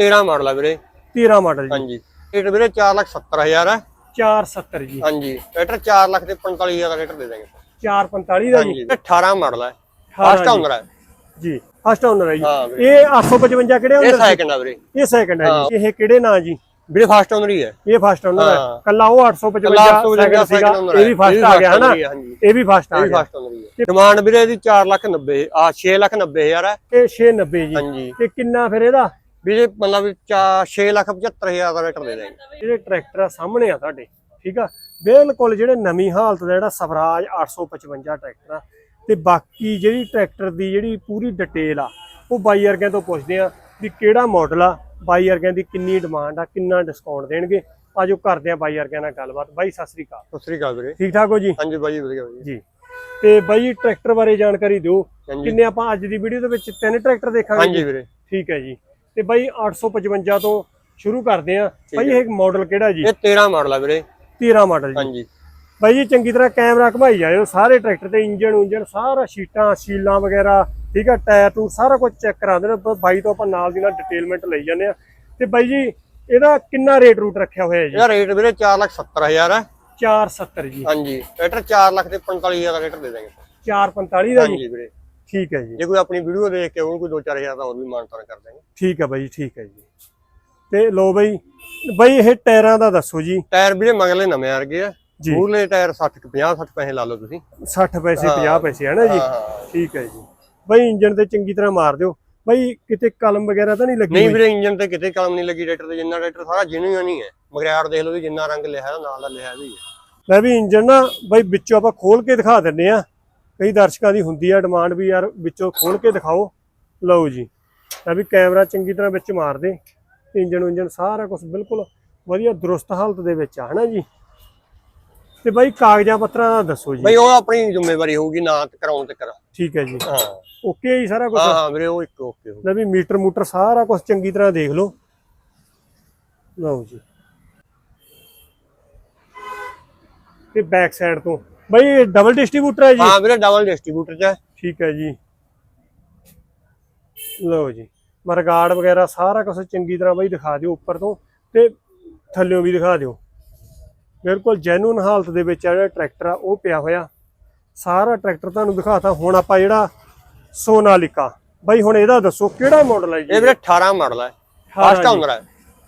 13 model ਆ ਵੀਰੇ। 13 model ਜੀ। ਹਾਂਜੀ। ਰੇਟ ਵੀਰੇ 470000 ਹੈ 470 ਜੀ। ਹਾਂਜੀ। ਟਰੈਕਟਰ 4 ਲੱਖ ਤੇ 45000 ਦਾ ਰੇਟ ਦੇ ਦਾਂਗੇ। 445 ਦਾ ਜੀ। ਹਾਂਜੀ। 18 ਮਾਡਲ ਹੈ 18 ਫਸਟ ਓਨਰ ਹੈ ਜੀ। ਫਸਟ ਓਨਰ ਹੈ ਹਾਂ ਜੀ ਇਹ 855 ਕਿਹੜੇ ਇਹ ਓਨਰ ਸੈਕਿੰਡ ਆ ਵੀਰੇ। ਇਹ ਸੈਕੰਡ ਹੈ ਜੀ। ਇਹ ਕਿਹੜੇ ਨਾਂ ਜੀ? ਵੀਰੇ ਫਸਟ ਓਨਰ ਹੀ ਹੈ ਇਹ ਫਸਟ ਓਨਰ ਹੈ ਹਾਂ। ਕੱਲਾ ਉਹ 855 ਲਾਸਟ ਤੋਂ ਸੈਕਿੰਡ ਸੀਗਾ। ਇਹ ਵੀ ਹੈ। ਫਸਟ ਆ ਗਿਆ ਹਨਾ? ਇਹ ਵੀ ਫਸਟ ਆ ਇਹ ਗਿਆ। ਹੀ ਹੈ ਡਿਮਾਂਡ ਵੀਰੇ ਇਹਦੀ 4 ਲੱਖ 90 ਆ। 6 ਲੱਖ 90 ਹਜ਼ਾਰ ਹੈ ਇਹ 690 ਜੀ। ਤੇ ਕਿੰਨਾ ਫਿਰ ਇਹਦਾ? ਵੀਰੇ ਮਤਲਬ 6 ਲੱਖ 75 ਹਜ਼ਾਰ ਦਾ ਰੇਟ ਦੇ ਦਾਂਗੇ ਜਿਹੜੇ ਟਰੈਕਟਰ ਆ ਸਾਹਮਣੇ ਆ ਤੁਹਾਡੇ ਠੀਕ ਆ? ਬਿਲਕੁਲ ਜਿਹੜੇ ਨਵੀਂ ਹਾਲਤ ਦਾ ਜਿਹੜਾ ਸਵਰਾਜ 855 ਟਰੈਕਟਰ ਆ ਤੇ ਬਾਕੀ ਜਿਹੜੀ ਟਰੈਕਟਰ ਦੀ ਜਿਹੜੀ ਪੂਰੀ ਡਿਟੇਲ ਆ ਉਹ ਬਾਈ ਵਰਗਿਆਂ ਤੋਂ ਪੁੱਛਦੇ ਆ ਵੀ ਕਿਹੜਾ ਮਾਡਲ ਆ ਬਾਈ ਵਰਗਿਆਂ ਦੀ ਕਿੰਨੀ ਡਿਮਾਂਡ ਆ ਕਿੰਨਾ ਡਿਸਕਾਊਂਟ ਦੇਣਗੇ। ਆਜੋ ਕਰਦੇ ਆ ਬਾਈ ਵਰਗਿਆਂ ਨਾਲ ਗੱਲਬਾਤ। ਬਾਈ ਸਤਿ ਸ੍ਰੀ ਅਕਾਲ। ਸਤਿ ਸ੍ਰੀ ਅਕਾਲ ਵੀਰੇ। ਠੀਕ ਠਾਕ ਹੋ ਜੀ? ਹਾਂਜੀ ਬਾਈ ਵਧੀਆ ਵਧੀਆ। ਜੀ। ਤੇ ਬਾਈ ਟਰੈਕਟਰ ਬਾਰੇ ਜਾਣਕਾਰੀ ਦਿਓ। ਕਿੰਨੇ ਆਪਾਂ ਅੱਜ ਦੀ ਵੀਡੀਓ ਦੇ ਵਿੱਚ ਤਿੰਨ ਟਰੈਕਟਰ ਦੇਖਾਂਗੇ ਹਾਂਜੀ ਵੀਰੇ। ਠੀਕ ਹੈ ਜੀ। ਤੇ ਬਾਈ 855 ਤੋਂ ਸ਼ੁਰੂ ਕਰਦੇ ਆ ਬਾਈ ਇਹ ਮਾਡਲ ਕਿਹੜਾ ਜੀ? ਇਹ 13 ਮਾਡਲ ਆ ਵੀਰੇ। 13 ਮਾਡਲ ਜੀ। ਹਾਂਜੀ। ਬਾਈ ਜੀ ਚੰਗੀ ਤਰ੍ਹਾਂ ਕੈਮਰਾ ਘੁਮਾਈ ਜਾਇਓ ਸਾਰੇ ਟਰੈਕਟਰ ਤੇ ਇੰਜਨ ਉਂਜਨ ਸਾਰਾ ਸ਼ੀਟਾਂ ਸੀਲਾਂ ਵਗੈਰਾ ਠੀਕ ਆ ਟਾਇਰ ਟੂ ਸਾਰਾ ਕੁਝ ਚੈੱਕ ਕਰਾ ਦੇਣਾ ਬਾਈ ਤੋਂ ਆਪਾਂ ਨਾਲ ਦੀ ਨਾਲ ਡਿਟੇਲਮੈਂਟ ਲਈ ਜਾਂਦੇ ਆ ਤੇ ਬਾਈ ਜੀ ਇਹਦਾ ਕਿੰਨਾ ਰੇਟ ਰੂਟ ਰੱਖਿਆ ਹੋਇਆ ਜੀ? ਇਹਦਾ ਰੇਟ ਵੀਰੇ 4 ਲੱਖ 70 ਹਜ਼ਾਰ ਹੈ 470 ਜੀ। ਹਾਂਜੀ। ਟਰੈਕਟਰ 4 ਲੱਖ ਤੇ 45 ਹਜ਼ਾਰ ਦਾ ਰੇਟ ਦੇ ਦਾਂਗੇ 445 ਦਾ ਜੀ। ਹਾਂਜੀ ਵੀਰੇ। ਠੀਕ ਹੈ ਜੀ। ਜੇ ਕੋਈ ਆਪਣੀ ਵੀਡੀਓ ਦੇਖ ਕੇ ਉਹਨੂੰ ਕੋਈ 2-4 ਹਜ਼ਾਰ ਦਾ ਹੋਰ ਵੀ ਮਾਨਤਾਨ ਕਰ ਦਾਂਗੇ ਠੀਕ ਹੈ ਬਾਈ ਠੀਕ ਹੈ ਜੀ। ਤੇ ਲੋ ਬਾਈ ਬਾਈ ਇਹ ਟਾਇਰਾਂ ਦਾ ਦੱਸੋ ਜੀ। ਟਾਇਰ ਵੀਰੇ ਮਗਲੇ ਨਵੇਂ ਵਰਗੇ ਆ। ਮੂਰਲੇ ਟਾਇਰ 60 50 60 ਪੈਸੇ ਲਾ ਲਓ ਤੁਸੀਂ। 60 ਪੈਸੇ 50 ਪੈਸੇ ਹੈ ਨਾ ਜੀ? ਹਾਂ ਠੀਕ ਹੈ ਜੀ। ਬਾਈ ਇੰਜਨ ਤੇ ਚੰਗੀ ਤਰ੍ਹਾਂ ਮਾਰ ਦਿਓ। ਬਾਈ ਕਿਤੇ ਕਲਮ ਵਗੈਰਾ ਤਾਂ ਨਹੀਂ ਲੱਗੀ ਨਹੀਂ? ਵੀਰੇ ਇੰਜਨ ਤੇ ਕਿਤੇ ਕਲਮ ਨਹੀਂ ਲੱਗੀ ਟਰੈਕਟਰ ਤੇ ਜਿੰਨਾ ਟਰੈਕਟਰ ਸਾਰਾ ਜੈਨੂਇਨ ਹੀ ਹੈ। ਮਗਰਿਆੜ ਦੇਖ ਲਓ ਵੀ ਜਿੰਨਾ ਰੰਗ ਲਿਖਿਆ ਨਾਲ ਦਾ ਲਿਖਿਆ ਵੀ ਹੈ। ਲੈ ਵੀ ਇੰਜਨ ਨਾ ਬਾਈ ਵਿੱਚੋਂ ਆਪਾਂ ਖੋਲ ਕੇ ਦਿਖਾ ਦਿੰਨੇ ਆ ਕਈ ਦਰਸ਼ਕਾਂ ਦੀ ਹੁੰਦੀ ਆ ਡਿਮਾਂਡ ਵੀ ਯਾਰ ਵਿੱਚੋਂ ਖੋਲ ਕੇ ਦਿਖਾਓ। ਲਓ ਜੀ ਲੈ ਵੀ ਕੈਮਰਾ ਚੰਗੀ ਤਰ੍ਹਾਂ ਵਿੱਚ ਮਾਰ ਦੇ ਇੰਜਨ ਉਂਜਨ ਸਾਰਾ ਕੁਝ ਬਿਲਕੁਲ ਵਧੀਆ ਦਰੁਸਤ ਹਾਲਤ ਦੇ ਵਿੱਚ ਆ ਹਨਾ ਜੀ? ਤੇ ਬਾਈ ਕਾਗਜ਼ਾਂ ਪੱਤਰਾਂ ਦਾ ਦੱਸੋ ਜੀ। ਬਈ ਉਹ ਆਪਣੀ ਜ਼ਿੰਮੇਵਾਰੀ ਹੋਊਗੀ ਨਾ ਕਰਾਉਣ ਤੇ ਕਰਾ। ਠੀਕ ਹੈ ਜੀ। ਹਾਂ। ਓਕੇ ਜੀ ਸਾਰਾ ਕੁਝ ਹਾਂ ਹਾਂ ਵੀਰੇ ਉਹ ਇੱਕ ਓਕੇ ਹੋ ਲੈ ਵੀ ਮੀਟਰ ਮੂਟਰ ਸਾਰਾ ਕੁਝ ਚੰਗੀ ਤਰ੍ਹਾਂ ਦੇਖ ਲਓ। ਲਓ ਜੀ। ਤੇ ਬੈਕ ਸਾਈਡ ਤੋਂ ਬਈ ਡਬਲ ਡਿਸਟ੍ਰੀਬਿਊਟਰ ਹੈ ਜੀ। ਹਾਂ ਵੀਰੇ ਡਬਲ ਡਿਸਟ੍ਰੀਬਿਊਟਰ ਚ ਹੈ। ਠੀਕ ਹੈ ਜੀ। ਲਓ ਜੀ ਮਰਗਾੜ ਵਗੈਰਾ ਸਾਰਾ ਕੁਝ ਚੰਗੀ ਤਰ੍ਹਾਂ ਬਈ ਦਿਖਾ ਦਿਓ ਉੱਪਰ ਤੋਂ ਤੇ ਥੱਲਿਓਂ ਵੀ ਦਿਖਾ ਦਿਓ। ਬਿਲਕੁਲ ਜੈਨੂਨ ਹਾਲਤ ਦੇ ਵਿੱਚ ਆ ਜਿਹੜਾ ਟਰੈਕਟਰ ਆ ਉਹ ਪਿਆ ਹੋਇਆ। ਸਾਰਾ ਟਰੈਕਟਰ ਤੁਹਾਨੂੰ ਦਿਖਾਤਾ ਹੁਣ ਆਪਾਂ ਜਿਹੜਾ ਸੋਨਾਲਿਕਾ। ਬਈ ਹੁਣ ਇਹਦਾ ਦੱਸੋ ਕਿਹੜਾ ਮਾਡਲ ਹੈ ਜੀ? ਇਹ ਵੀਰੇ 18 ਮਾਡਲ ਹੈ। 18 ਫਸਟ ਓਨਰ ਹੈ।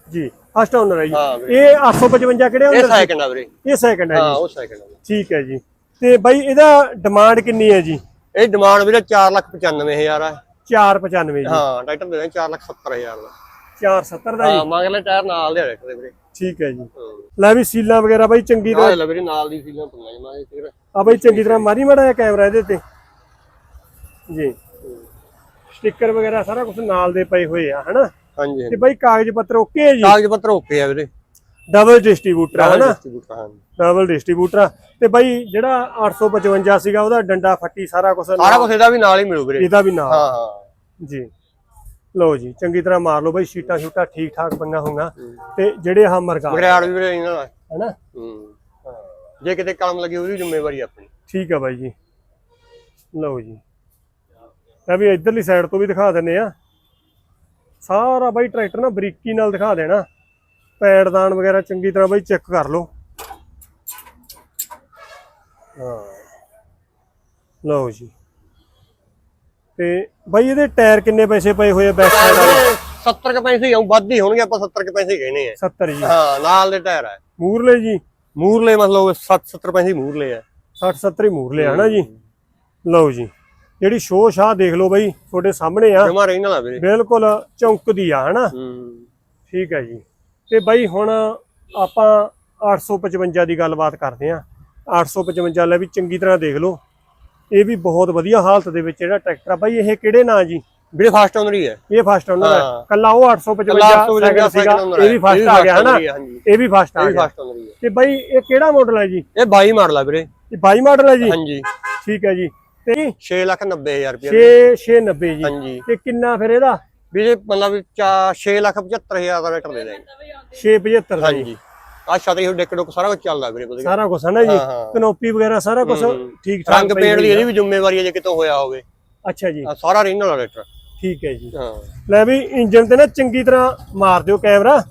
ਜੀ ਫਸਟ ਓਨਰ ਹੈ ਜੀ। ਹਾਂ। ਇਹ 855 ਕਿਹੜੇ ਇਹ ਓਨਰ ਸੈਕਿੰਡ ਆ ਵੀਰੇ। ਇਹ ਸੈਕੰਡ ਹੈ ਹਾਂ ਜੀ ਉਹ ਸੈਕਿੰਡ ਆ ਠੀਕ ਹੈ ਜੀ। ਤੇ ਬਈ ਇਹਦਾ ਡਿਮਾਂਡ ਕਿੰਨੀ ਹੈ ਜੀ? ਇਹ ਡਿਮਾਂਡ ਵੀਰੇ 4 ਲੱਖ 95 ਹਜ਼ਾਰ ਹੈ 495 ਜੀ। ਹਾਂ ਟਰੈਕਟਰ ਦੇ ਦਾਂਗੇ 4 ਲੱਖ 70 ਹਜ਼ਾਰ ਦਾ। 470 ਦਾ ਜੀ? ਹਾਂ ਮਗਲੇ ਟਾਇਰ ਨਾਲ ਦੇ ਟਰੈਕਟਰ ਦੇ ਵੀਰੇ। ਠੀਕ ਹੈ ਜੀ। ਲੈ ਵੀ ਸੀਲਾਂ ਵਗੈਰਾ ਬਾਈ ਚੰਗੀ ਤਰ੍ਹਾਂ ਲੈ ਵੀਰੇ ਨਾਲ ਦੀ ਸੀਲਾਂ ਪਈਆਂ ਇਹ ਫਿਰ ਆ ਬਾਈ ਚੰਗੀ ਤਰ੍ਹਾਂ ਮਾਰੀ ਮੜਾ ਜਿਹਾ ਕੈਮਰਾ ਇਹਦੇ ਤੇ। ਜੀ। ਸਟicker ਵਗੈਰਾ ਸਾਰਾ ਕੁਝ ਨਾਲ ਦੇ ਪਏ ਹੋਏ ਆ ਹਨਾ? ਹਾਂਜੀ ਤੇ ਬਾਈ ਕਾਗਜ਼ ਪੱਤਰ ਓਕੇ ਹੈ ਜੀ? ਕਾਗਜ਼ ਪੱਤਰ ਓਕੇ ਆ ਵੀਰੇ। ਡਬਲ ਡਿਸਟ੍ਰੀਬਿਊਟਰ ਆ ਹਨਾ? ਡਿਸਟ੍ਰੀਬਿਊਟਰ ਹਾਂ। ਡਬਲ ਡਿਸਟ੍ਰੀਬਿਊਟਰ ਆ। ਤੇ ਬਾਈ ਜਿਹੜਾ 855 ਸੀਗਾ ਉਹਦਾ ਡੰਡਾ ਫੱਟੀ ਸਾਰਾ ਕੁਝ ਸਾਰਾ ਕੁਝ ਇਹਦਾ ਵੀ ਨਾਲ ਹੀ ਮਿਲੂ ਵੀਰੇ। ਇਹਦਾ ਵੀ ਨਾਲ। ਹਾਂ ਹਾਂ। ਜੀ। ਲਓ ਜੀ ਚੰਗੀ ਤਰ੍ਹਾਂ ਮਾਰ ਲਓ ਬਾਈ ਸ਼ੀਟਾਂ ਸ਼ੂਟਾਂ ਠੀਕ ਠਾਕ ਪਈਆਂ ਹੋਈਆਂ ਤੇ ਜਿਹੜੇ ਆਹ ਮਰਗਾ ਮਗਰਿਆੜ ਵੀ ਵੀਰੇ ਇਹਨਾਂ ਦਾ ਹਨਾ? ਹੂੰ। ਜੇ ਕਿਤੇ ਕਲਮ ਲੱਗੀ ਉਹਦੀ ਜ਼ਿੰਮੇਵਾਰੀ ਆਪਣੀ। ਠੀਕ ਆ ਬਾਈ ਜੀ। ਲਓ ਜੀ। ਇਹ ਵੀ ਇਧਰਲੀ ਸਾਈਡ ਤੋਂ ਵੀ ਦਿਖਾ ਦਿੰਨੇ ਆ। ਸਾਰਾ ਬਾਈ ਟਰੈਕਟਰ ਨਾ ਬਰੀਕੀ ਨਾਲ ਦਿਖਾ ਦੇਣਾ। ਪੈੜਦਾਨ ਵਗੈਰਾ ਚੰਗੀ ਤਰ੍ਹਾਂ ਬਾਈ ਚੈੱਕ ਕਰ ਲਓ। ਹਾਂ। ਲਓ ਜੀ। ਤੇ ਬਾਈ ਇਹਦੇ ਟਾਇਰ ਕਿੰਨੇ ਪੈਸੇ ਪਏ ਹੋਏ ਆ ਬੈਕ ਸਾਈਡ ਵਾਲੇ? 70 ਕ ਪੈਸੇ ਹੀ ਆਉਂ ਵੱਧ ਹੀ ਹੋਣਗੇ ਆਪਾਂ 70 ਕ ਪੈਸੇ ਹੀ ਕਹਿਣੇ ਆ। 70 ਜੀ। ਹਾਂ ਨਾਲ ਦੇ ਟਾਇਰ ਆ। ਮੂਰਲੇ ਜੀ? ਮੂਰਲੇ ਮਤਲਬ 60 70 ਪੈਸੇ ਮੂਰਲੇ ਆ। 60 70 ਹੀ ਮੂਰਲੇ ਆ ਹਨਾ ਜੀ? ਲਓ ਜੀ। ਜਿਹੜੀ ਸ਼ੋਅ ਸ਼ਾਹ ਦੇਖ ਲਓ ਬਾਈ ਤੁਹਾਡੇ ਸਾਹਮਣੇ ਆ। ਜਮਾ ਰਹਿਣ ਵਾਲਾ ਵੀਰੇ। ਬਿਲਕੁਲ ਚੌਂਕਦੀ ਆ ਹਨਾ? ਠੀਕ ਹੈ ਜੀ। ਤੇ ਬਾਈ ਹੁਣ ਆਪਾਂ 855 ਦੀ ਗੱਲਬਾਤ ਕਰਦੇ ਆ 855 ਲੈ ਵੀ ਚੰਗੀ ਤਰ੍ਹਾਂ ਦੇਖ ਲਓ। ਇਹ ਵੀ ਬਹੁਤ ਵਧੀਆ ਹਾਲਤ ਦੇ ਵਿੱਚ ਜਿਹੜਾ ਟਰੈਕਟਰ ਆ ਬਾਈ ਇਹ ਕਿਹੜੇ ਨਾਂ ਜੀ? ਵੀਰੇ ਫਾਸਟ ਓਨਰ ਹੀ ਹੈ। ਇਹ ਫਸਟ ਓਨਰ ਹੈ। ਕੱਲਾ ਉਹ 855 ਲਾਸਟ ਤੋਂ ਸੈਕਿੰਡ ਸੀਗਾ। ਇਹ ਵੀ ਫਸਟ ਆ ਗਿਆ ਹਨਾ? ਇਹ ਵੀ ਫਸਟ ਆ ਗਿਆ। ਤੇ ਬਾਈ ਇਹ ਕਿਹੜਾ ਮਾਡਲ ਹੈ ਜੀ? ਇਹ 22 ਮਾਡਲ ਆ ਵੀਰੇ। ਇਹ 22 ਮਾਡਲ ਹੈ ਜੀ? ਹਾਂਜੀ। ਠੀਕ ਹੈ ਜੀ। ਤੇ 6 ਲੱਖ 90 ਹਜ਼ਾਰ ਰੁਪਏ 6 690 ਜੀ। ਹਾਂਜੀ। ਤੇ ਕਿੰਨਾ ਫਿਰ ਇਹਦਾ? ਵੀਰੇ ਮਤਲਬ 6 ਲੱਖ 75 ਹਜ਼ਾਰ ਦਾ ਰੇਟ ਦੇ ਦਾਂਗੇ 675 ਦਾ ਜੀ। ਹਾਂਜੀ। ਆ ਛਤਰੀ ਹੋ ਡਿੱਕ ਡੁੱਕ ਸਾਰਾ ਕੁਝ ਚੱਲਦਾ ਵੀਰੇ ਵਧੀਆ। ਸਾਰਾ ਕੁਝ ਹੈ ਨਾ ਜੀ। ਹਾਂ, ਹਾਂ। ਕਨੋਪੀ ਵਗੈਰਾ ਸਾਰਾ ਕੁਝ ਹੂੰ। ਠੀਕ ਠਾਕ ਰੰਗ ਪਈ ਪੇੜ ਦੀ ਹੋਈ ਆ। ਵੀ ਜ਼ਿੰਮੇਵਾਰੀ ਹੈ ਜੇ ਕਿਤੋਂ ਹੋਇਆ ਹੋਵੇ। ਅੱਛਾ ਜੀ। ਆਹ ਸਾਰਾ ਰੀਨਲ ਵਾਲਾ ਰੇਟ ਠੀਕ ਹੈ ਜੀ। ਹਾਂ। ਲੈ ਵੀ ਇੰਜਨ ਤੇ ਨਾ ਚੰਗੀ ਤਰ੍ਹਾਂ ਮਾਰ ਦਿਓ ਕੈਮਰਾ।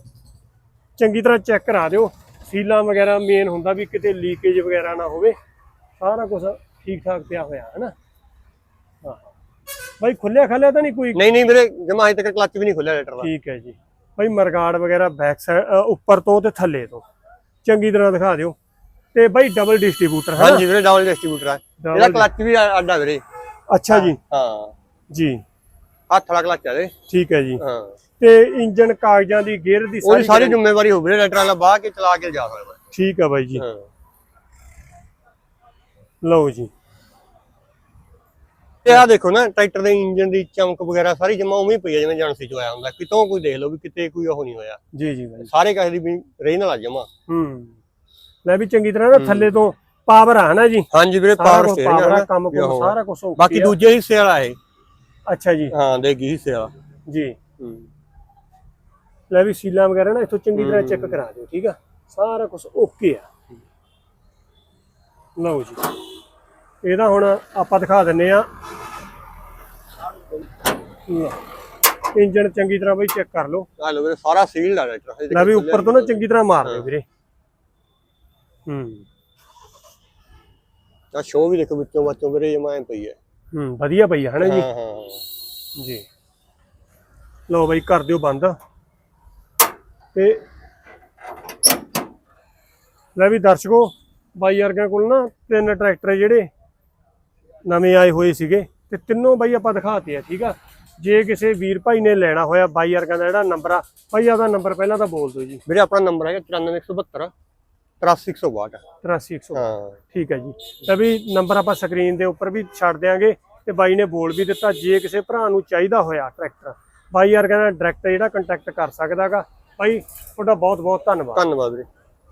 ਚੰਗੀ ਤਰ੍ਹਾਂ ਚੈੱਕ ਕਰਾ ਦਿਓ। ਸੀਲਾਂ ਵਗੈਰਾ ਮੇਨ ਹੁੰਦਾ ਵੀ ਕਿਤੇ ਲੀਕੇਜ ਵਗੈਰਾ ਨਾ ਹੋਵੇ। ਸਾਰਾ ਕੁਝ ਠੀਕ ਠਾਕ ਪਿਆ ਹੋਇਆ ਹੈ ਨਾ? ਹਾਂ। ਬਾਈ ਖੁੱਲਿਆ ਖਾਲਿਆ ਤਾਂ ਨਹੀਂ ਕੋਈ? ਨਹੀਂ ਨਹੀਂ ਵੀਰੇ ਜਮਾ ਅਜੇ ਤੱਕ ਕਲੱਚ ਵੀ ਨਹੀਂ ਖੁੱਲਿਆ ਟਰੈਕਟਰ ਦਾ। ਠੀਕ ਹੈ ਜੀ। ਬਾਈ ਮਰਗਾੜ ਵਗੈਰਾ ਬੈਕ ਸਾਈਡ ਉੱਪਰ ਤੋਂ ਤੇ ਥੱਲੇ ਤੋਂ। ਚੰਗੀ ਤਰ੍ਹਾਂ ਦਿਖਾ ਦਿਓ। ਤੇ ਬਾਈ ਡਬਲ ਡਿਸਟ੍ਰੀਬਿਊਟਰ ਹੈ ਹਾਂਜੀ ਵੀਰੇ ਡਬਲ ਡਿਸਟ੍ਰੀਬਿਊਟਰ ਹੈ ਇਹਦਾ ਕਲੱਚ ਵੀ ਆ- ਅੱਡਾ ਵੀਰੇ। ਅੱਛਾ ਜੀ। ਹਾਂ। ਜੀ। ਹੱਥ ਵਾਲਾ ਕਲੱਚ ਹੈ ਠੀਕ ਹੈ ਜੀ। ਹਾਂ। ਤੇ ਇੰਜਨ ਕਾਗਜ਼ਾਂ ਦੀ ਗੇਅਰ ਦੀ ਸਾਰੀ guarantee- ਜ਼ਿੰਮੇਵਾਰੀ ਹੋ ਵੀਰੇ ਟਰੈਕਟਰ ਵਾਲਾ ਬਾਹ ਕੇ ਚਲਾ ਕੇ ਜਾ ਸਕਦਾ। ਠੀਕ ਆ ਬਾਈ ਜੀ। ਹਾਂ। ਲਓ ਜੀ। ਤੇ ਆ ਦੇਖੋ ਨਾ ਟਰੈਕਟਰ ਦੇ ਇੰਜਨ ਦੀ ਚਮਕ ਵਗੈਰਾ ਸਾਰੀ ਜਮਾ ਉਵੇਂ ਹੀ ਪਈ ਹੈ ਜਿਵੇਂ ਏਜੰਸੀ ਚ ਆਇਆ ਹੁੰਦਾ। ਕਿਤੋਂ ਕੋਈ ਦੇਖ ਲਓ ਵੀ ਕਿਤੇ ਕੋਈ ਉਹ ਨਹੀਂ ਹੋਇਆ। ਜੀ ਜੀ ਬਾਈ ਸਾਰੇ ਕਹੇ ਦੀ ਵੀ ਰੀਜਨਲ ਆ ਜਮਾ। ਹੂੰ। ਲੈ ਵੀ ਚੰਗੀ ਤਰ੍ਹਾਂ ਨਾ ਥੱਲੇ ਤੋਂ ਪਾਵਰ ਆ ਨਾ ਜੀ। ਹਾਂਜੀ ਵੀਰੇ ਪਾਵਰ ਸਟੇਰਿੰਗ ਆ, ਕੰਮ ਕੁਮ ਸਾਰਾ ਕੁਝ ਬਾਕੀ ਦੂਜੇ ਹਿੱਸੇ ਵਾਲਾ ਇਹ। ਅੱਛਾ ਜੀ। ਹਾਂ ਦੇਗੀ ਹਿੱਸੇ ਵਾਲਾ। ਜੀ। ਹੂੰ। ਲੈ ਵੀ ਸੀਲਾਂ ਵਗੈਰਾ ਨਾ ਇੱਥੋਂ ਚੰਗੀ ਤਰ੍ਹਾਂ ਚੈੱਕ ਕਰਾ ਦਿਓ ਠੀਕ ਆ? ਸਾਰਾ ਕੁਝ ਓਕੇ ਆ। ਲਓ ਜੀ। ਇਹਦਾ ਹੁਣ ਆਪਾਂ ਦਿਖਾ ਦਿੰਨੇ ਆ। ਇੰਜਨ ਚੰਗੀ ਤਰ੍ਹਾਂ ਬਈ ਚੈੱਕ ਕਰ ਲਓ। ਆ ਲੋ ਵੀਰੇ ਸਾਰਾ ਸੀਲਡ ਆ ਟਰੈਕਟਰ ਲੈ ਵੀ ਉੱਪਰ ਤੋਂ ਨਾ ਚੰਗੀ ਤਰ੍ਹਾਂ ਮਾਰ ਦਿਓ ਵੀਰੇ। ਹੂੰ। ਆ ਸ਼ੋ ਵੀ ਦੇਖੋ ਵਿੱਚੋਂ ਵਿੱਚੋਂ ਵੀਰੇ ਜਮਾ ਪਈ ਹੈ। ਹੂੰ ਵਧੀਆ ਪਈ ਆ ਹਨਾ ਜੀ? ਹਾਂ ਹਾਂ ਜੀ। ਲਓ ਬਈ ਕਰ ਦਿਓ ਬੰਦ। ਤੇ ਲੈ ਵੀ ਦਰਸ਼ਕੋ ਬਾਈ ਵਰਗਿਆਂ ਕੋਲ ਨਾ ਤਿੰਨ ਟਰੈਕਟਰ ਜਿਹੜੇ। ਨਵੇਂ ਆਏ ਹੋਏ ਸੀਗੇ ਤੇ ਤਿੰਨੋਂ ਬਾਈ ਆਪਾਂ ਦਿਖਾਤੇ ਆ ਠੀਕ ਆ? ਜੇ ਕਿਸੇ ਵੀਰ ਭਾਈ ਨੇ ਲੈਣਾ ਹੋਇਆ ਬਾਈ ਵਰਗਿਆਂ ਦਾ ਜਿਹੜਾ ਨੰਬਰ ਆ ਭਾਈ ਆਦਾ ਨੰਬਰ ਪਹਿਲਾਂ ਤਾਂ ਬੋਲ ਦਿਓ ਜੀ। ਵੀਰੇ ਆਪਣਾ ਨੰਬਰ ਹੈਗਾ 94172 83162 83100 ਹਾਂ। ਠੀਕ ਹੈ ਜੀ। ਤਾਂ ਵੀ ਨੰਬਰ ਆਪਾਂ ਸਕਰੀਨ ਦੇ ਉੱਪਰ ਵੀ ਛੱਡ ਦਿਆਂਗੇ ਤੇ ਬਾਈ ਨੇ ਬੋਲ ਵੀ ਦਿੱਤਾ ਜੇ ਕਿਸੇ ਭਰਾ ਨੂੰ ਚਾਹੀਦਾ ਹੋਇਆ ਟਰੈਕਟਰ ਬਾਈ ਵਰਗਿਆਂ ਨਾਲ ਡਾਇਰੈਕਟ ਜਿਹੜਾ ਕੰਟੈਕਟ ਕਰ ਸਕਦਾਗਾ। ਬਾਈ ਤੁਹਾਡਾ ਬਹੁਤ ਬਹੁਤ ਧੰਨਵਾਦ। ਧੰਨਵਾਦ ਵੀਰੇ।